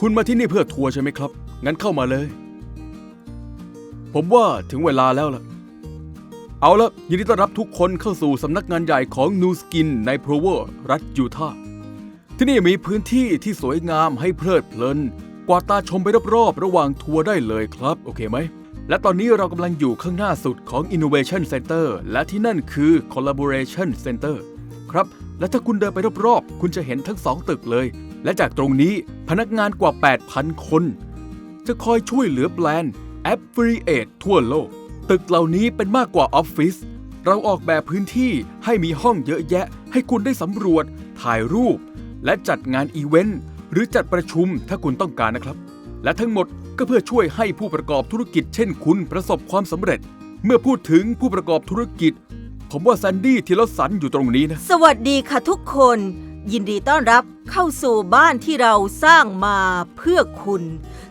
คุณมาที่นี่เพื่อทัวร์ใช่ไหมครับ งั้นเข้ามาเลย ผมว่าถึงเวลาแล้วล่ะ เอาละยินดีต้อนรับทุกคนเข้าสู่สำนักงานใหญ่ของ New Skin ในโพรเวอร์รัฐยูทาห์ ที่นี่มีพื้นที่ที่สวยงามให้เพลิดเพลิน กวาดตาชมไปรอบๆ ระหว่างทัวร์ได้เลยครับ โอเคไหม และตอนนี้เรากำลังอยู่ข้างหน้าสุดของ Innovation Center และที่นั่นคือ Collaboration Center ครับ และถ้าคุณเดินไปรอบๆ คุณจะเห็นทั้งสองตึกเลยและจากตรงนี้พนักงานกว่า 8,000 คน จะคอยช่วยเหลือแบรนด์ Affiliate ทั่วโลก ตึกเหล่านี้เป็นมากกว่าออฟฟิศเราออกแบบพื้นที่ให้มีห้องเยอะแยะ ให้คุณได้สำรวจ ถ่ายรูป และจัดงานอีเวนต์หรือจัดประชุมถ้าคุณต้องการนะครับ และทั้งหมดก็เพื่อช่วยให้ผู้ประกอบธุรกิจเช่นคุณประสบความสำเร็จ เมื่อพูดถึงผู้ประกอบธุรกิจ ผมว่าแซนดี้ทีลสันอยู่ตรงนี้นะ สวัสดีค่ะทุกคน ยินดีต้อนรับเข้าสู่บ้านที่เราสร้างมาเพื่อคุณ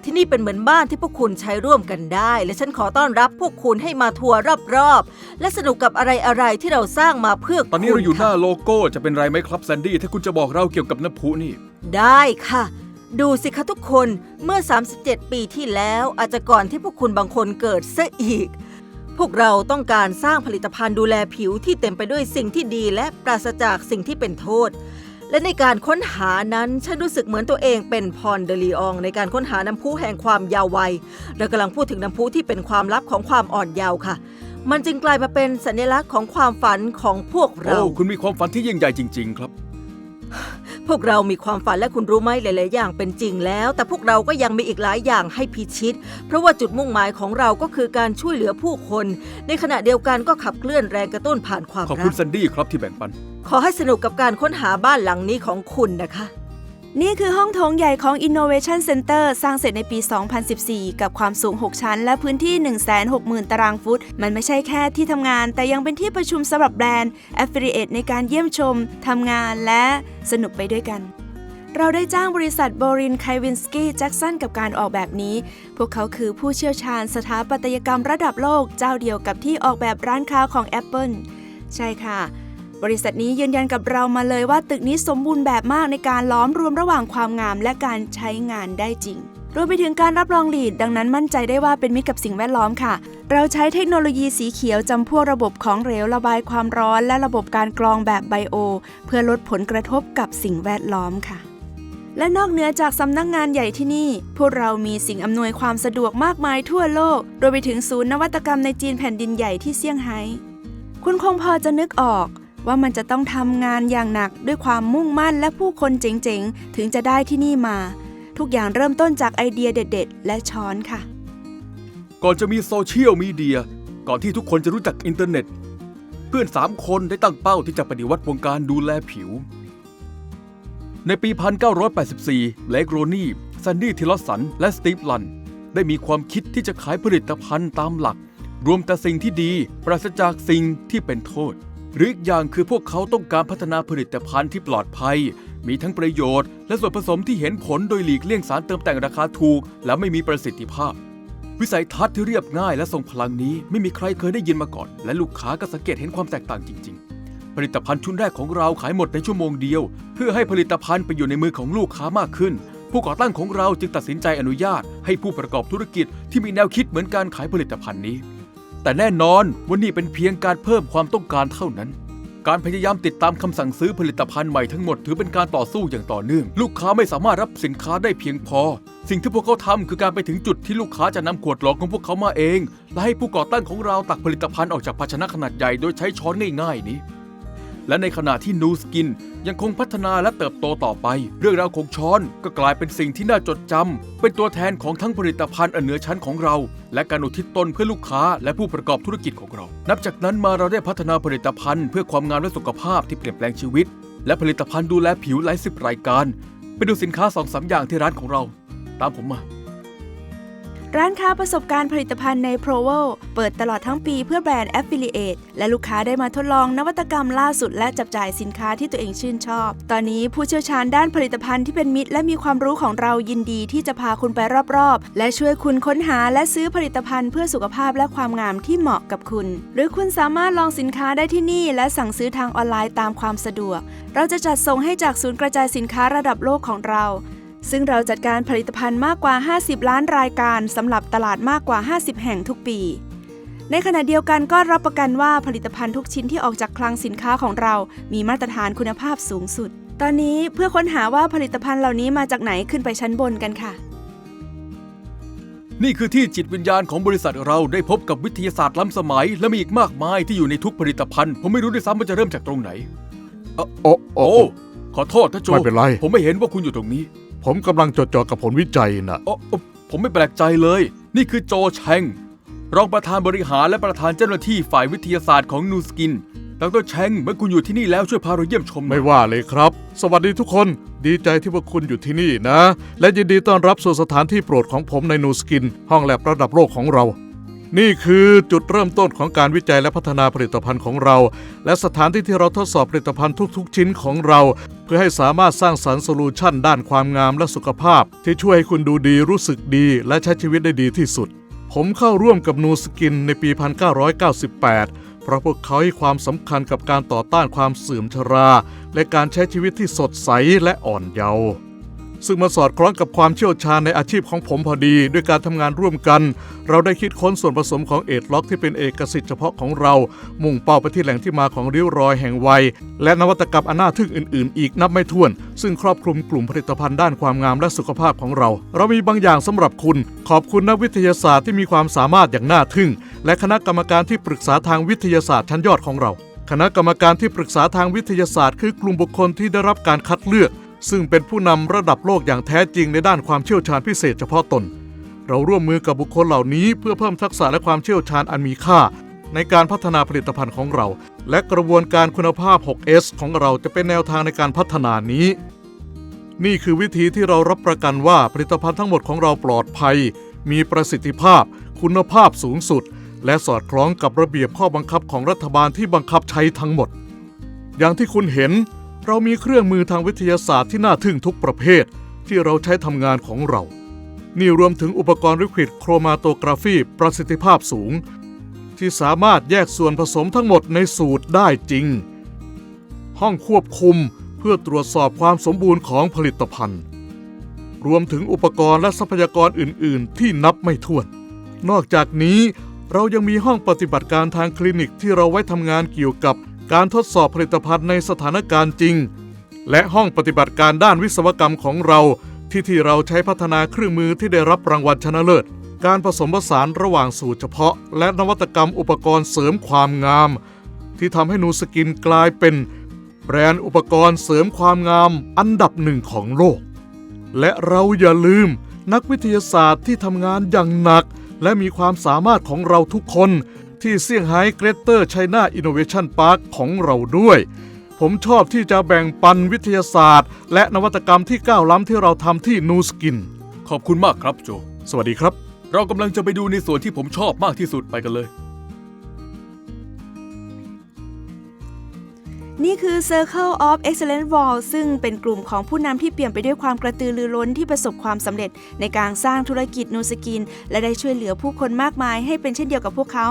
ที่นี่เป็นเหมือนบ้านที่พวกคุณใช้ร่วมกันได้ และฉันขอต้อนรับพวกคุณให้มาทัวร์รอบๆ และสนุกกับอะไรๆที่เราสร้างมาเพื่อคุณตอนนี้เราอยู่หค่ะน้าโลโก้จะเป็นไรไหมครับแซนดี้ถ้าคุณจะบอกเราเกี่ยวกับน้ำพุนี่ ได้ค่ะ ดูสิคะทุกคนเมื่อ 37 ปีที่แล้วอาจจะก่อนที่พวกคุณบางคนเกิดซะอีก พวกเราต้องการสร้างผลิตภัณฑ์ดูแลผิวที่เต็มไปด้วยสิ่งที่ดีและปราศจากสิ่งที่เป็นโทษ และในการค้นหานั้นฉันรู้สึกเหมือนตัวเองเป็นพรเดลีองในการค้นหาน้ำพุแห่งความยาววัยเรากำลังพูดถึงน้ำพุที่เป็นความลับของความอ่อนเยาว์ค่ะ มันจึงกลายมาเป็นสัญลักษณ์ของความฝันของพวกเรา โอ้ คุณมีความฝันที่ยิ่งใหญ่จริง ๆ ครับ พวกเรามีความฝันและคุณรู้ไหมหลาย ๆ อย่างเป็นจริงแล้ว แต่พวกเราก็ยังมีอีกหลายอย่างให้พิชิต เพราะว่าจุดมุ่งหมายของเราก็คือการช่วยเหลือผู้คน ในขณะเดียวกันก็ขับเคลื่อนแรงกระตุ้นผ่านความขอบรัคุณกแซนดี้ครับที่แบ่งปัน ขอให้สนุกกับการค้นหาบ้านหลังนี้ของคุณนะคะ นี่คือห้องโถงใหญ่ของ Innovation Center สร้างเสร็จในปี 2014 กับความสูง 6 ชั้น และพื้นที่ 160,000 ตารางฟุต มันไม่ใช่แค่ที่ทำงาน แต่ยังเป็นที่ประชุมสำหรับแบรนด์ Affiliate ในการเยี่ยมชม ทำงานและสนุกไปด้วยกันเราได้จ้างบริษัทบรินไควินสกี้แจ็กสันกับการออกแบบนี้ พวกเขาคือผู้เชี่ยวชาญสถาปัตยกรรมระดับโลกเจ้าเดียวกับที่ออกแบบร้านค้าของ Apple ใช่ค่ะ บริษัทนี้ยืนยันกับเรามาเลยว่าตึกนี้สมบูรณ์แบบมากในการล้อมรวมระหว่างความงามและการใช้งานได้จริงรวมไปถึงการรับรองลีด ดังนั้นมั่นใจได้ว่าเป็นมิตรกับสิ่งแวดล้อมค่ะ เราใช้เทคโนโลยีสีเขียวจำพวกระบบของเหลวระบายความร้อน และระบบการกรองแบบไบโอ เพื่อลดผลกระทบกับสิ่งแวดล้อมค่ะ และนอกเหนือจากสำนักงานใหญ่ที่นี่ พวกเรามีสิ่งอำนวยความสะดวกมากมายทั่วโลกโดยไปถึงศูนย์นวัตกรรมในจีนแผ่นดินใหญ่ที่เซี่ยงไฮ้คุณคงพอจะนึกออก ว่ามันจะต้องทำงานอย่างหนักด้วยความมุ่งมั่นและผู้คนเจ๋งๆ ถึงจะได้ที่นี่มา ทุกอย่างเริ่มต้นจากไอเดียเด็ด ๆ และช้อนค่ะ ก่อนจะมีโซเชียลมีเดีย ก่อนที่ทุกคนจะรู้จักอินเทอร์เน็ต เพื่อนสามคนได้ตั้งเป้าที่จะปฏิวัติวงการดูแลผิว ในปี 1984 เลกโรนี่แซนดี้ทิลสัน และสตีฟลัน ได้มีความคิดที่จะขายผลิตภัณฑ์ตามหลัก รวมแต่สิ่งที่ดีปราศจากสิ่งที่เป็นโทษ หรืออีกอย่างคือพวกเขาต้องการพัฒนาผลิตภัณฑ์ที่ปลอดภัย มีทั้งประโยชน์ และส่วนผสมที่เห็นผลโดยหลีกเลี่ยงสารเติมแต่งราคาถูก และไม่มีประสิทธิภาพ วิสัยทัศน์ที่เรียบง่ายและทรงพลังนี้ไม่มีใครเคยได้ยินมาก่อน และลูกค้าก็สังเกตเห็นความแตกต่างจริง ๆ ผลิตภัณฑ์ชุดแรกของเราขายหมดในชั่วโมงเดียว เพื่อให้ผลิตภัณฑ์ไปอยู่ในมือของลูกค้ามากขึ้น ผู้ก่อตั้งของเราจึงตัดสินใจอนุญาต ให้ผู้ประกอบธุรกิจที่มีแนวคิดเหมือนการขายผลิตภัณฑ์นี้ แต่แน่นอนว่านี่เป็นเพียงการเพิ่มความต้องการเท่านั้น การพยายามติดตามคำสั่งซื้อผลิตภัณฑ์ใหม่ทั้งหมดถือเป็นการต่อสู้อย่างต่อเนื่อง ลูกค้าไม่สามารถรับสินค้าได้เพียงพอ สิ่งที่พวกเขาทำคือการไปถึงจุดที่ลูกค้าจะนำขวดหลอดของพวกเขามาเอง และให้ผู้ก่อตั้งของเราตักผลิตภัณฑ์ออกจากภาชนะขนาดใหญ่โดยใช้ช้อนง่ายๆนี้ และในขณะที่นูสกินยังคงพัฒนาและเติบโตต่อไป เรื่องราวของช้อนก็กลายเป็นสิ่งที่น่าจดจำเป็นตัวแทนของทั้งผลิตภัณฑ์อันเหนือชั้นของเรา และการอุทิศตนเพื่อลูกค้าและผู้ประกอบธุรกิจของเรา นับจากนั้นมาเราได้พัฒนาผลิตภัณฑ์เพื่อความงามและสุขภาพที่เปลี่ยนแปลงชีวิต และผลิตภัณฑ์ดูแลผิวหลายสิบรายการ ไปดูสินค้าสองสามอย่างที่ร้านของเรา ตามผมมา ร้านค้าประสบการณ์ผลิตภัณฑ์ใน p r o v o เปิดตลอดทั้งปีเพื่อแบรนด์ Affiliate และลูกค้าได้มาทดลองนวัตกรรมล่าสุดและจับจ่ายสินค้าที่ตัวเองชื่นชอบ ตอนนี้ผู้เชี่ยวชาญด้านผลิตภัณฑ์ที่เป็นมิตร และมีความรู้ของเรายินดีที่จะพาคุณไปรอบๆ และช่วยคุณค้นหาและซื้อผลิตภัณฑ์เพื่อสุขภาพและความงามที่เหมาะกับคุณ หรือคุณสามารถลองสินค้าได้ที่นี่ และสั่งซื้อทางออนไลน์ตามความสะดวก เราจะจัดส่งให้จากศูนย์กระจายสินค้าระดับโลกของเรา ซึ่งเราจัดการผลิตภัณฑ์มากกว่า 50 ล้านรายการสำหรับตลาดมากกว่า 50 แห่งทุกปี ในขณะเดียวกันก็รับประกันว่าผลิตภัณฑ์ทุกชิ้นที่ออกจากคลังสินค้าของเรา มีมาตรฐานคุณภาพสูงสุด ตอนนี้เพื่อค้นหาว่าผลิตภัณฑ์เหล่านี้มาจากไหนขึ้นไปชั้นบนกันค่ะ นี่คือที่จิตวิญญาณของบริษัทเราได้พบกับวิทยาศาสตร์ล้ำสมัย และมีอีกมากมายที่อยู่ในทุกผลิตภัณฑ์ผมไม่รู้ด้วยซ้ำว่าจะเริ่มจากตรงไหน โอ้โอ้ โอ้ ขอโทษนะโจไม่เป็นไร ผมไม่เห็นว่าคุณอยู่ตรงนี้ ผมกำลังจดจ่อกับผลวิจัยนะโอ้โอ้ผมไม่แปลกใจเลย นี่คือโจแชงรองประธานบริหารและประธานเจ้าหน้าที่ฝ่ายวิทยาศาสตร์ของนูสกินดรแชงเมื่อคุณอยู่ที่นี่แล้วช่วยพาเราเยี่ยมชมหน่ไม่อยว่าเลยครับ สวัสดีทุกคน ดีใจที่พวกคุณอยู่ที่นี่นะ และยินดีต้อนรับสู่สถานที่โปรดของผมในนูสกิน ห้องแลบระดับโลกของเรา นี่คือจุดเริ่มต้นของการวิจัยและพัฒนาผลิตภัณฑ์ของเรา และสถานที่ที่เราทดสอบผลิตภัณฑ์ทุกๆ ชิ้นของเรา เพื่อให้สามารถสร้างสรรค์โซลูชันด้านความงามและสุขภาพ ที่ช่วยให้คุณดูดีรู้สึกดี และใช้ชีวิตได้ดีที่สุด ผมเข้าร่วมกับนูสกินในปี 1998 เพราะพวกเขาให้ความสำคัญกับการต่อต้านความเสื่อมชรา และการใช้ชีวิตที่สดใสและอ่อนเยาว์ ซึ่งมาสอดคล้องกับความเชี่ยวชาญในอาชีพของผมพอดี ด้วยการทำงานร่วมกัน เราได้คิดค้นส่วนผสมของเอทล็อกที่เป็นเอกสิทธิ์เฉพาะของเรา มุ่งเป้าไปที่แหล่งที่มาของริ้วรอยแห่งวัย และนวัตกรรมอันน่าทึ่งอื่น ๆ อีกนับไม่ถ้วน ซึ่งครอบคลุมกลุ่มผลิตภัณฑ์ด้านความงามและสุขภาพของเรา เรามีบางอย่างสำหรับคุณ ขอบคุณนักวิทยาศาสตร์ที่มีความสามารถอย่างน่าทึ่ง และคณะกรรมการที่ปรึกษาทางวิทยาศาสตร์ชั้นยอดของเรา คณะกรรมการที่ปรึกษาทางวิทยาศาสตร์ คือกลุ่มบุคคลที่ได้รับการคัดเลือก ซึ่งเป็นผู้นำระดับโลกอย่างแท้จริงในด้านความเชี่ยวชาญพิเศษเฉพาะตน เราร่วมมือกับบุคคลเหล่านี้เพื่อเพิ่มทักษะและความเชี่ยวชาญอันมีค่า ในการพัฒนาผลิตภัณฑ์ของเรา และกระบวนการคุณภาพ 6S ของเราจะเป็นแนวทางในการพัฒนานี้ นี่คือวิธีที่เรารับประกันว่าผลิตภัณฑ์ทั้งหมดของเราปลอดภัย มีประสิทธิภาพ คุณภาพสูงสุด และสอดคล้องกับระเบียบข้อบังคับของรัฐบาลที่บังคับใช้ทั้งหมด อย่างที่คุณเห็น เรามีเครื่องมือทางวิทยาศาสตร์ที่น่าทึ่งทุกประเภท ที่เราใช้ทำงานของเรา นี่รวมถึงอุปกรณ์ลิควิดโครมาโตกราฟีประสิทธิภาพสูง ที่สามารถแยกส่วนผสมทั้งหมดในสูตรได้จริง ห้องควบคุมเพื่อตรวจสอบความสมบูรณ์ของผลิตภัณฑ์ รวมถึงอุปกรณ์และทรัพยากรอื่น ๆ ที่นับไม่ถ้วน นอกจากนี้เรายังมีห้องปฏิบัติการทางคลินิกที่เราไว้ทำงานเกี่ยวกับ การทดสอบผลิตภัณฑ์ในสถานการณ์จริง และห้องปฏิบัติการด้านวิศวกรรมของเรา ที่ที่เราใช้พัฒนาเครื่องมือที่ได้รับรางวัลชนะเลิศ การผสมผสานระหว่างสูตรเฉพาะ และนวัตกรรมอุปกรณ์เสริมความงาม ที่ทำให้นูสกินกลายเป็นแบรนด์อุปกรณ์เสริมความงามอันดับหนึ่งของโลก และเราอย่าลืมนักวิทยาศาสตร์ที่ทำงานอย่างหนัก และมีความสามารถของเราทุกคน ที่เซี่ยงไฮ้เกรเตอร์ไชน่าอินโนเวชันพาร์คของเราด้วย ผมชอบที่จะแบ่งปันวิทยาศาสตร์ และนวัตกรรมที่ก้าวล้ำที่เราทำที่นูสกิน ขอบคุณมากครับโจ สวัสดีครับ เรากำลังจะไปดูในส่วนที่ผมชอบมากที่สุดไปกันเลย นี่คือ Circle of Excellence Wall ซึ่งเป็นกลุ่มของผู้นำที่เปลี่ยนไปด้วยความกระตือรือร้นที่ประสบความสำเร็จในการสร้างธุรกิจนูสกิน และได้ช่วยเหลือผู้คนมากมายให้เป็นเช่นเดียวกับพวกเขา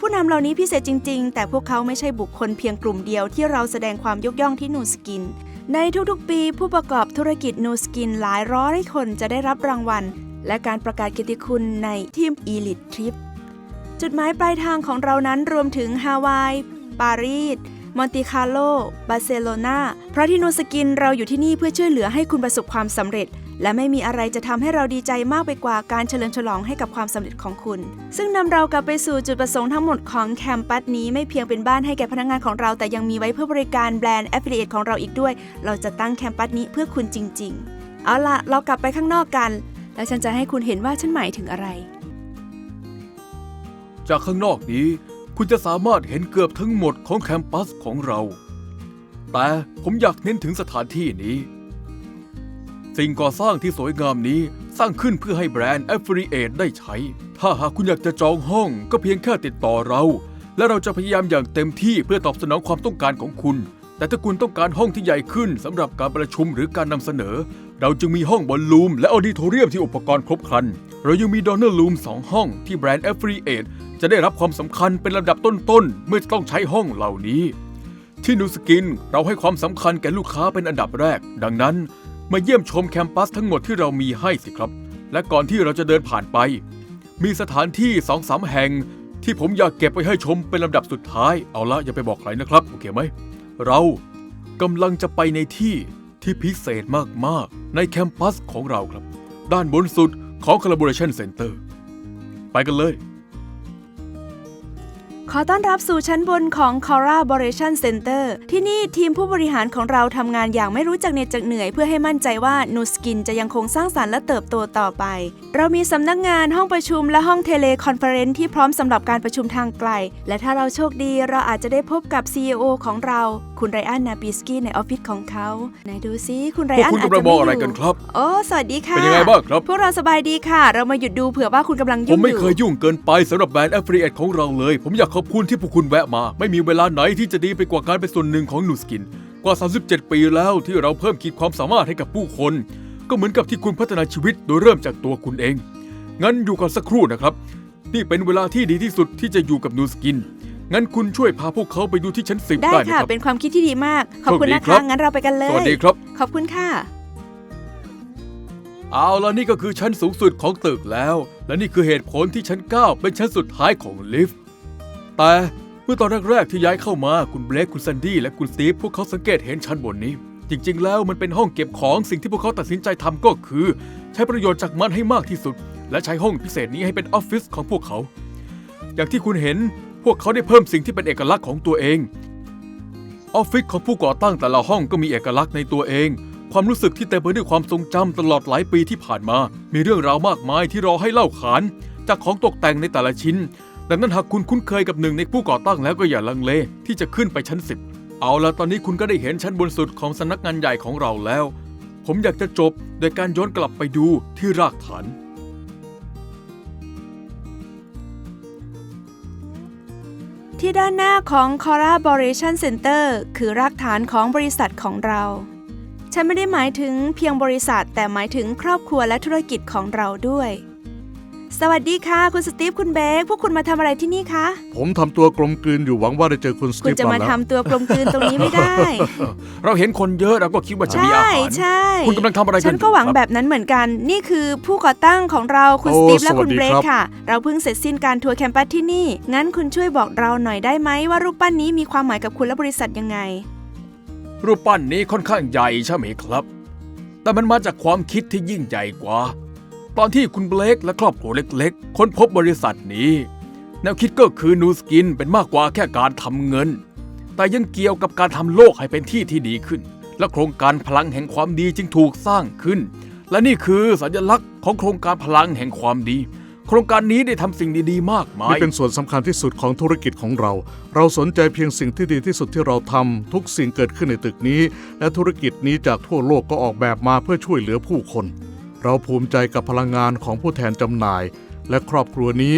ผู้นำเหล่านี้พิเศษจริง ๆ แต่พวกเขาไม่ใช่บุคคลเพียงกลุ่มเดียวที่เราแสดงความยกย่องที่นูสกิน ในทุกๆ ปีผู้ประกอบธุรกิจนูสกินหลายร้อยคนจะได้รับรางวัล และการประกาศเกียรติคุณในทีม Elite Trip จุดหมายปลายทางของเรานั้นรวมถึงฮาวาย ปารีส มอนติคาร์โล บาร์เซโลนาเพราะที่นูสกินเราอยู่ที่นี่เพื่อช่วยเหลือให้คุณประสบความสำเร็จ และไม่มีอะไรจะทำให้เราดีใจมากไปกว่าการเฉลิมฉลองให้กับความสำเร็จของคุณ ซึ่งนำเรากลับไปสู่จุดประสงค์ทั้งหมดของแคมปัสนี้ไม่เพียงเป็นบ้านให้แก่พนักงานของเรา แต่ยังมีไว้เพื่อบริการแบรนด์ Affiliate ของเราอีกด้วย เราจะตั้งแคมปัสนี้เพื่อคุณจริง ๆ เอาล่ะเรากลับไปข้างนอกกัน แล้วฉันจะให้คุณเห็นว่าฉันหมายถึงอะไร จากข้างนอกนี้ คุณจะสามารถเห็นเกือบทั้งหมดของแคมปัสของเรา แต่ผมอยากเน้นถึงสถานที่นี้ สิ่งก่อสร้างที่สวยงามนี้สร้างขึ้นเพื่อให้แบรนด์ Affiliate ได้ใช้ ถ้าหากคุณอยากจะจองห้องก็เพียงแค่ติดต่อเรา และเราจะพยายามอย่างเต็มที่เพื่อตอบสนองความต้องการของคุณ แต่ถ้าคุณต้องการห้องที่ใหญ่ขึ้นสำหรับการประชุมหรือการนำเสนอ เราจึงมีห้องบอลลูมและออดิโทเรียมที่อุปกรณ์ครบครัน เรายังมีดอนเนอร์ลูมสองห้องที่แบรนด์ Affiliate จะได้รับความสำคัญเป็นลำดับต้นๆเมื่อต้องใช้ห้องเหล่านี้ ที่นูสกินเราให้ความสำคัญแก่ลูกค้าเป็นอันดับแรก ดังนั้น มาเยี่ยมชมแคมปัสทั้งหมดที่เรามีให้สิครับ และก่อนที่เราจะเดินผ่านไป มีสถานที่สองสามแห่ง ที่ผมอยากเก็บไว้ให้ชมเป็นลำดับสุดท้าย เอาละอย่าไปบอกใครนะครับ โอเคไหม เรากำลังจะไปในที่ที่พิเศษมากๆ ในแคมปัสของเราครับ ด้านบนสุดของ Collaboration Center ไปกันเลย ขอต้อนรับสู่ชั้นบนของ c o r a b o r a t i o n Center ที่นี่ทีมผู้บริหารของเราทำงานอย่างไม่รู้จักเหน็ดจากเหนื่อยเพื่อให้มั่นใจว่านูสกินจะยังคงสร้างสารรค์และเติบโตต่อไป เรามีสำนักงานห้องประชุมและห้องเทเลคอนเฟอเรนซ์ที่พร้อมสำหรับการประชุมทางไกล และถ้าเราโชคดีเราอาจจะได้พบกับ CEO ของเราคุณไรอันนาปิสกี้ในออฟฟิศของเขาไหนดูซิคุณไรพวกอันคุณอาจกำลัจะงไม่มอองอะไรกันยู่ครับ โอ้สวัสดีค่ะเป็นยังไงบ้างครับ พวกเราสบายดีค่ะ เรามาหยุดดูเผื่อว่าคุณกำลังผยุ่มงไม่อยู่เคยยุ่งเกินไปสำหรับแบรนด์ Affiliate ของเราเลย ผมอยากขอบคุณที่พวกคุณแวะมา ไม่มีเวลาไหนที่จะดีไปกว่าการเป็นส่วนหนึ่งของนูสกิน กว่า 37 ปีแล้วที่เราเพิ่มขีดความสามารถให้กับผู้คน ก็เหมือนกับที่คุณพัฒนาชีวิตโดยเริ่มจากตัวคุณเอง งั้นอยู่กันสักครู่นะครับ นี่เป็นเวลาที่ดีที่สุดที่จะอยู่กับนูสกิน งั้นคุณช่วยพาพวกเขาไปดูที่ชั้นสิบได้ได้ไหมค่ะ ครับ เป็นความคิดที่ดีมาก ขอบคุณโชคดีนะครัคะบ งั้นเราไปกันเลยสวัสดีครับ ขอบคุณค่ะ เอาละนี่ก็คือชั้นสูงสุดของตึกแล้ว และนี่คือเหตุผลที่ชั้น 9 เป็นชั้นสุดท้ายของลิฟต์ แต่เมื่อตอนแรกๆที่ย้ายเข้ามาคุณเบลคคุณซันดี้และคุณสตีฟพวกเขาสังเกตเห็นชั้นบนนี้ จริงๆ แล้วมันเป็นห้องเก็บของสิ่งที่พวกเขาตัดสินใจทำก็คือ ใช้ประโยชน์จากมันให้มากที่สุด และใช้ห้องพิเศษนี้ให้เป็นออฟฟิศของพวกเขา อย่างที่คุณเห็น พวกเขาได้เพิ่มสิ่งที่เป็นเอกลักษณ์ของตัวเอง ออฟฟิศของผู้ก่อตั้งแต่ละห้องก็มีเอกลักษณ์ในตัวเอง ความรู้สึกที่เต็มไปด้วยความทรงจำตลอดหลายปีที่ผ่านมา มีเรื่องราวมากมายที่รอให้เล่าขาน จากของตกแต่งในแต่ละชิ้น ดังนั้นหากคุณคุ้นเคยกับหนึ่งในผู้ก่อตั้งแล้วก็อย่าลังเลที่จะขึ้นไปชั้นสิบเอาละตอนนี้คุณก็ได้เห็นชั้นบนสุดของสำนักงานใหญ่ของเราแล้ว ผมอยากจะจบโดยการย้อนกลับไปดูที่รากฐาน ที่ด้านหน้าของ Collaboration Center คือรากฐานของบริษัทของเรา ฉันไม่ได้หมายถึงเพียงบริษัทแต่หมายถึงครอบครัวและธุรกิจของเราด้วย สวัสดีค่ะ คุณสตีฟคุณเบคพวกคุณมาทำอะไรที่นี่คะ ผมทำตัวกลมกลืนอยู่หวังว่าได้เจอคุณสคุตีณฟจะก่อมานแล้ว ทำตัวกลมกลืนตรงนี้ไม่ได้ เราเห็นคนเยอะเราก็คิดว่าจะมีอาใช่หาร ใช่คุณกำลังทำอะไรกันฉันก็หวังอยู่ครับแบบนั้นเหมือนกัน นี่คือผู้ก่อตั้งของเราคุณโอ้สตีฟและสวัคุสณดีเบรคกรับ ค่ะ เราเพิ่งเสร็จสิ้นการทัวร์แคมปัสที่นี่ งั้นคุณช่วยบอกเราหน่อยได้ไหมว่ารูปปั้นนี้มีความหมายกับคุณและบริษัทยังไง รูปปั้นนี้ค่อนข้างใหญ่ใช่ไหมครับ แต่มันมาจากความคิดที่ยิ่งใหญ่กว่า ตอนที่คุณเบลกและครอบครัวเล็กๆ ค้นพบบริษัทนี้ แนวคิดก็คือนูสกินเป็นมากกว่าแค่การทำเงิน แต่ยังเกี่ยวกับการทำโลกให้เป็นที่ที่ดีขึ้น และโครงการพลังแห่งความดีจึงถูกสร้างขึ้น และนี่คือสัญลักษณ์ของโครงการพลังแห่งความดี โครงการนี้ได้ทำสิ่งดีๆ มากมาย นี่เป็นส่วนสำคัญที่สุดของธุรกิจของเรา เราสนใจเพียงสิ่งที่ดีที่สุดที่เราทำทุกสิ่งเกิดขึ้นในตึกนี้ และธุรกิจนี้จากทั่วโลกก็ออกแบบมาเพื่อช่วยเหลือผู้คน เราภูมิใจกับพลังงานของผู้แทนจำหน่าย และครอบครัวนี้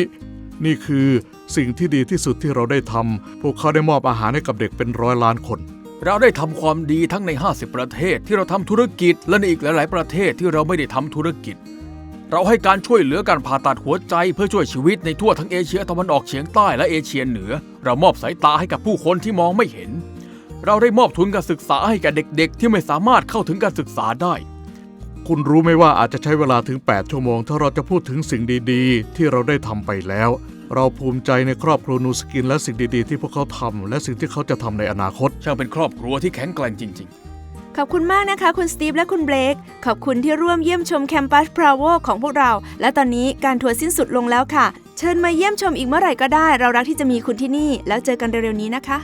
นี่คือสิ่งที่ดีที่สุดที่เราได้ทำพวกเขาได้มอบอาหารให้กับเด็กเป็นร้อยล้านคน เราได้ทำความดีทั้งใน 50 ประเทศที่เราทำธุรกิจ และในอีกหลาย ๆ ประเทศที่เราไม่ได้ทำธุรกิจ เราให้การช่วยเหลือการผ่าตัดหัวใจเพื่อช่วยชีวิตในทั่วทั้งเอเชียตะวันออกเฉียงใต้และเอเชียเหนือ เรามอบสายตาให้กับผู้คนที่มองไม่เห็น เราได้มอบทุนการศึกษาให้แก่เด็ก ๆ ที่ไม่สามารถเข้าถึงการศึกษาได้ คุณรู้ไหมว่าอาจจะใช้เวลาถึง 8 ชั่วโมง ถ้าเราจะพูดถึงสิ่งดีๆ ที่เราได้ทำไปแล้ว เราภูมิใจในครอบครัวนูสกินและสิ่งดีๆ ที่พวกเขาทำและสิ่งที่เขาจะทำในอนาคต ช่างเป็นครอบครัวที่แข็งแกร่งจริงขอบคุณมากนะคะ คุณสตีฟและคุณเบรกขอบคุณที่ร่วมเยี่ยมชมแคมปัสพราวโวของพวกเรา และตอนนี้การทัวร์สิ้นสุดลงแล้วค่ะ เชิญมาเยี่ยมชมอีกเมื่อไหร่ก็ได้ เรารักที่จะมีคุณที่นี่ แล้วเจอกันเร็วๆนี้นะคะ